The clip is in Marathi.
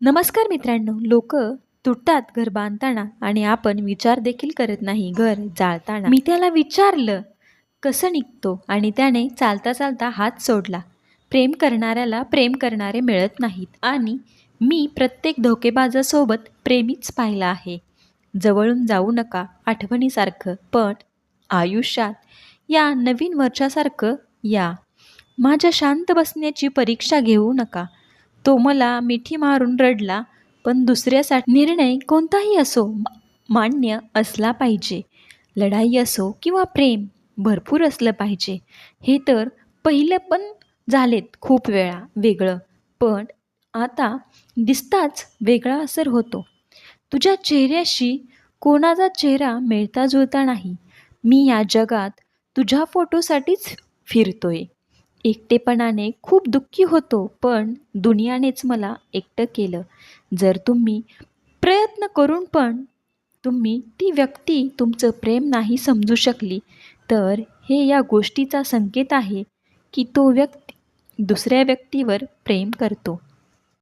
नमस्कार मित्रांनो लोक तुटतात घर बांधताना आणि आपण विचार देखील करत नाही घर जाळताना. मी त्याला विचारलं कसं निघतो? आणि त्याने चालता चालता हात सोडला. प्रेम करणाऱ्याला प्रेम करणारे मिळत नाहीत आणि मी प्रत्येक धोकेबाजासोबत प्रेमीच पाहिला आहे. जवळून जाऊ नका आठवणीसारखं पण आयुष्यात या नवीन वर्षासारखं या. माझ्या शांत बसण्याची परीक्षा घेऊ नका. तो मला मिठी मारून रडला पण दुसऱ्यासाठी निर्णय कोणताही असो मा- मान्य असला पाहिजे. लढाई असो किंवा प्रेम भरपूर असलं पाहिजे. हे तर पहिलं पण झालेत खूप वेळा वेगळं. पण आता दिसताच वेगळा असर होतो. तुझ्या चेहऱ्याशी कोणाचा चेहरा मिळता जुळता नाही. मी या जगात तुझ्या फोटोसाठीच फिरतोय. एकटेपणाने खूप दुःखी होतो पण दुनियानेच मला एकटं केलं. जर तुम्ही प्रयत्न करून पण तुम्ही ती व्यक्ती तुमचं प्रेम नाही समजू शकली तर हे या गोष्टीचा संकेत आहे की तो व्यक्ती दुसऱ्या व्यक्तीवर प्रेम करतो.